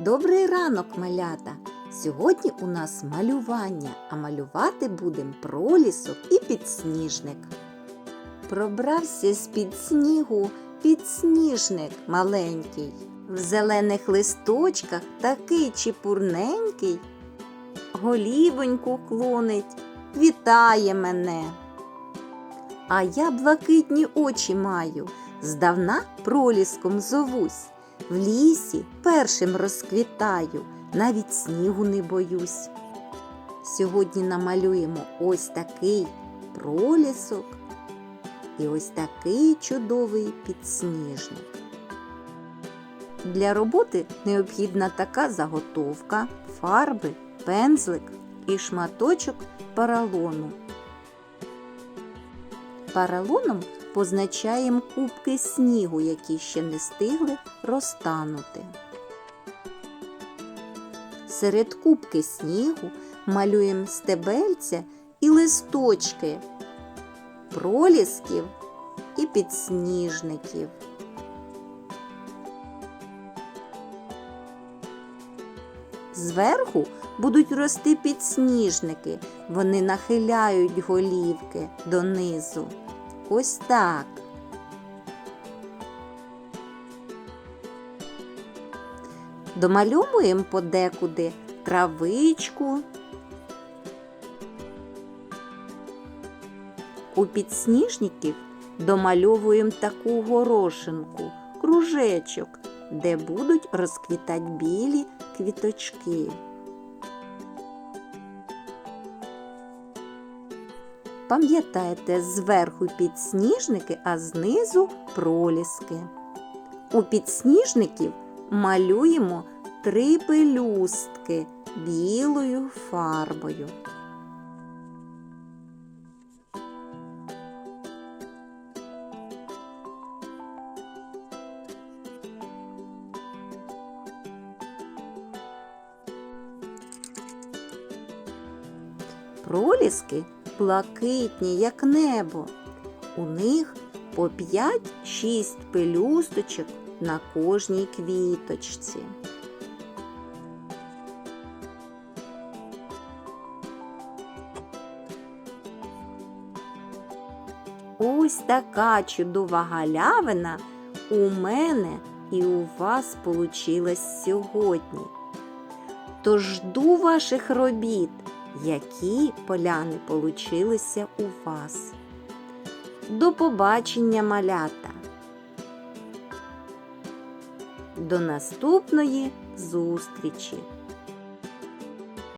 Добрий ранок, малята! Сьогодні у нас малювання, а малювати будемо пролісок і підсніжник. Пробрався з-під снігу підсніжник маленький. В зелених листочках такий чепурненький. Голівоньку клонить, вітає мене. А я блакитні очі маю, здавна проліском зовусь. В лісі першим розквітаю, навіть снігу не боюсь. Сьогодні намалюємо ось такий пролісок і ось такий чудовий підсніжник. Для роботи необхідна така заготовка, фарби, пензлик і шматочок поролону. Поролоном позначаємо кубки снігу, які ще не стигли розтанути. Серед кубки снігу малюємо стебельця і листочки, пролісків і підсніжників. Зверху будуть рости підсніжники, вони нахиляють голівки донизу. Ось так. Домальовуємо подекуди травичку. У підсніжників домальовуємо таку горошинку, кружечок, де будуть розквітати білі квіточки. Пам'ятайте, зверху підсніжники, а знизу проліски. У підсніжників малюємо три пелюстки білою фарбою. Проліски блакитні, як небо. У них по 5-6 пелюсточок на кожній квіточці. Ось така чудова галявина у мене і у вас получилась сьогодні. Тож жду ваших робіт, які поляни получилися у вас. До побачення, малята! До наступної зустрічі!